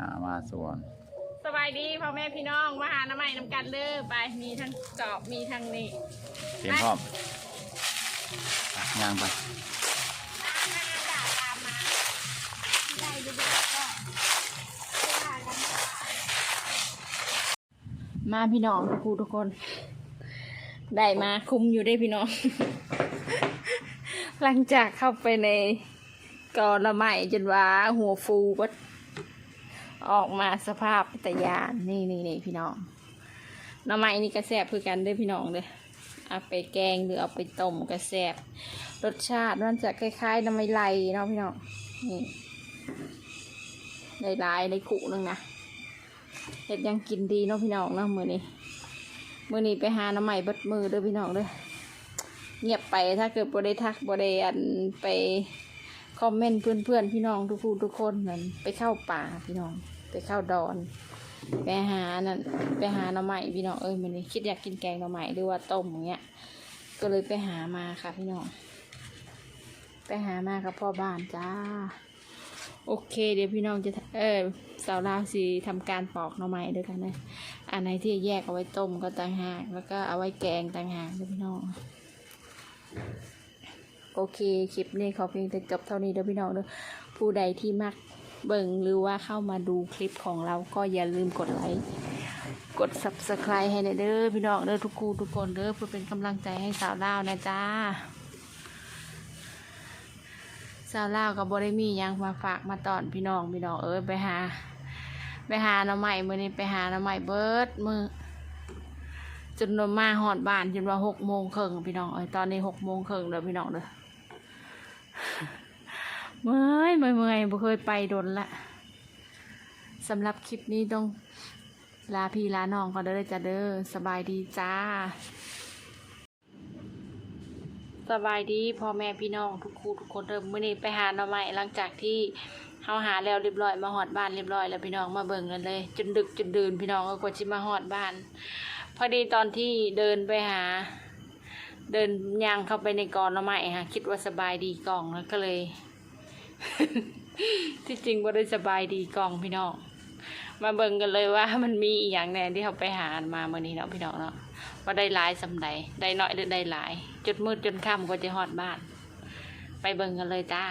ามาสวน สบายดีพ่อแม่พี่น้องมาหาน้ำใหม่น้ำกันเด้อไปมีทั้งจอบมีทั้งนี่เตรียมพร้อมอะย่างไปมาพี่น้องทุกคนทุกคน ได้มาคุมอยู่ได้พี่น้อง หลังจากเข้าไปในกอละไหมจนว่าหัวฟูก็ ออกมาสภาพแต่ยานนี่นี่นี่พี่น้องหน้ำไม้นี่กระแสบคือกันด้อพี่น้องเลยเอาไปแกงหรือเอาไปต้มกระแสบรสชาติมันจะคล้ายๆน้ำไม้ไหลเนาะพี่น้องนี่ได้ลายได้ขุนึงนะเห็ดยังกินดีเนาะพี่น้องเนาะมือนี้มือนี้ไปหาน้ำม่เบิดมือเด้อพี่น้องเด้อเงียบไปถ้าเกิดบได้ทักบได้อันไป คอมเมนต์เพื่อนๆพี่น้องทุกผู้ทุกคนเหมือนไปเข้าป่าพี่น้อง ไปเข้าดอนไปหานั่นไปหาหน่อไม้พี่น้องเอ้ยมันคิดอยากกินแกงหน่อไม้หรือว่าต้มอย่างเงี้ย ก็เลยไปหามาค่ะพี่น้อง ไปหามากับพ่อบ้านจ้า โอเค เดี๋ยวพี่น้องจะเออสาวลาวสีทำการปอกหน่อไม้ด้วยกันนะอันไหนที่แยกเอาไว้ต้มก็ต่างหากแล้วก็เอาไว้แกงต่างหากด้วยพี่น้อง โอเคคลิปนี้ขอเพียงแต่จบเท่านี้เด้อพี่น้องเด้อผู้ใดที่มักเบิ่งหรือว่าเข้ามาดูคลิปของเราก็อย่าลืมกดไลค์กด subscribe ให้หน่อยเด้อพี่น้องเด้อทุกคู่ทุกคนเด้อเพื่อเป็นกำลังใจให้สาวลาวนะจ้าสาวลาวกับบริมียังมาฝากมาตอนพี่น้องพี่น้องเอ้ยไปหา ไปหาหน้ำใหม่มือนี้ไปหาหน้ำใหม่เบิร์ดมือจนมาหอดบ้านจนว่าหกโมงครึ่งพี่น้องเอ้ยตอนนี้หกโมงครึ่งเด้อพี่น้องเด้อ เมื่อย เมื่อยเมื่อยบ่เคยไปโดนละสำหรับคลิปนี้ต้องลาพี่ลาน้องก็เด้อจ้าเด้อสบายดีจ้า สบายดีพ่อแม่พี่น้องทุกคู่ทุกคนเริ่มมื้อนี้ไปหาหน่อไม้หลังจากที่เฮาหาแล้วเรียบร้อยมาฮอดบ้านเรียบร้อยแล้วพี่น้องมาเบิ่งกันเลย จนดึกจนดื่นพี่น้องก็กว่าสิมาฮอดบ้าน พอดีตอนที่เดินไปหา เดินย่างเข้าไปในกอนหน่อไม้ค่ะคิดว่าสบายดีกล่องแล้วก็เลย ที่จริงบ่ได้สบายดีกองพี่น้องมาเบิ่งกันเลยว่ามันมีอีหยังแน่ที่เขาไปหามาเมื่อนี้เนาะพี่น้องเนาะว่าได้หลายสำใดได้น้อยหรือได้หลาย จุดมืดจนค่ำก็จะหอดบ้าน ไปเบิ่งกันเลยจ้า